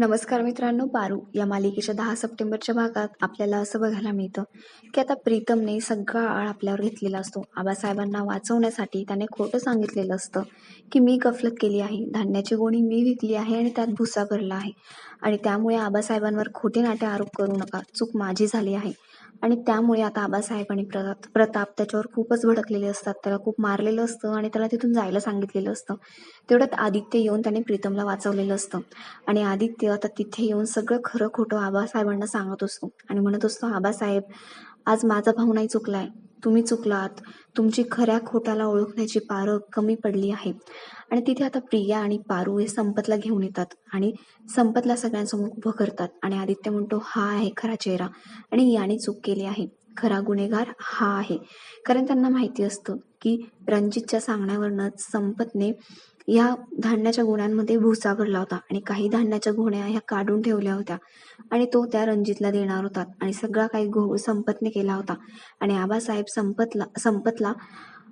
नमस्कार मित्रांनो पारू या मालिकेच्या दहा सप्टेंबरच्या भागात आपल्याला असं बघायला मिळतं की आता प्रीतमने सगळा आळ आपल्यावर घेतलेला असतो. आबासाहेबांना वाचवण्यासाठी त्याने खोटं सांगितलेलं असतं की मी गफलत केली आहे धान्याची गोणी मी विकली आहे आणि त्यात भुसा भरला आहे. आणि त्यामुळे आबासाहेबांवर खोटे नाटे आरोप करू नका चूक माझी झाली आहे. आणि त्यामुळे आता आबासाहेब आणि प्रताप प्रताप त्याच्यावर खूपच भडकलेले असतात. त्याला खूप मारलेलं असतं आणि त्याला तिथून जायला सांगितलेलं असतं. तेवढ्यात आदित्य येऊन त्याने प्रीतमला वाचवलेलं असतं. आणि आदित्य आता तिथे येऊन सगळं खरं खोटं आबासाहेबांना सांगत असतो. आणि म्हणत असतो आबासाहेब आज माझा भाऊ नाही चुकलाय. तुम्ही चुकलात. तुमची खऱ्या खोटाला ओळखण्याची पारं कमी पडली आहे आणि तिथे आता प्रिया आणि पारू हे संपतला घेऊन येतात आणि संपतला सगळ्यांसमोर उभं करतात. आणि आदित्य म्हणतो हा आहे खरा चेहरा आणि याने चूक केली आहे. खरा गुन्हेगार हा आहे. कारण त्यांना माहिती असतं की रणजितच्या सांगण्यावरनंच संपतने या धान्याच्या गोण्यांमध्ये भुसा भरला होता आणि काही धान्याच्या गोण्या ह्या काढून ठेवल्या होत्या. आणि तो त्या रणजितला देणार होता आणि सगळा काही घोळ संपतने केला होता. आणि आबासाहेब संपतला संपतला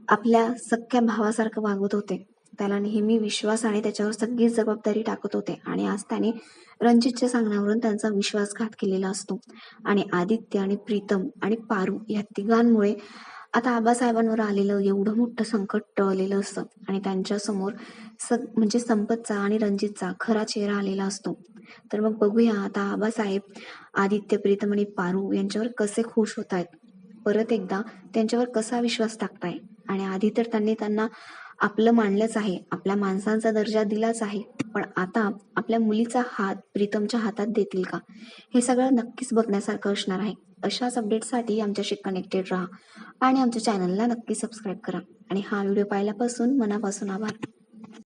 आपल्या सख्या भावासारखं वागवत होते. त्याला नेहमी विश्वास आणि त्याच्यावर सगळी जबाबदारी टाकत होते आणि आज त्याने रणजितच्या सांगण्यावरून त्यांचा विश्वासघात केलेला असतो. आणि आदित्य आणि प्रीतम आणि पारू या तिघांमुळे आता आबासाहेबांवर आलेलं एवढं मोठं संकट टळलेलं असतं आणि त्यांच्यासमोर स म्हणजे संपतचा आणि रणजितचा खरा चेहरा आलेला असतो. तर मग बघूया आता आबासाहेब आदित्य प्रीतम आणि पारू यांच्यावर कसे खुश होत आहेत परत एकदा त्यांच्यावर कसा विश्वास टाकताय? आणि आधी तर त्यांनी त्यांना आपलं मानलंच आहे आपल्या माणसांचा दर्जा दिलाच आहे पण आता आपल्या मुलीचा हात प्रीतमच्या हातात देतील का? हे सगळं नक्कीच बघण्यासारखं असणार आहे. अशाच अपडेटसाठी आमच्याशी कनेक्टेड राहा आणि आमच्या चॅनलला नक्की सबस्क्राईब करा. आणि हा व्हिडिओ पाहिल्यापासून मनापासून आभार.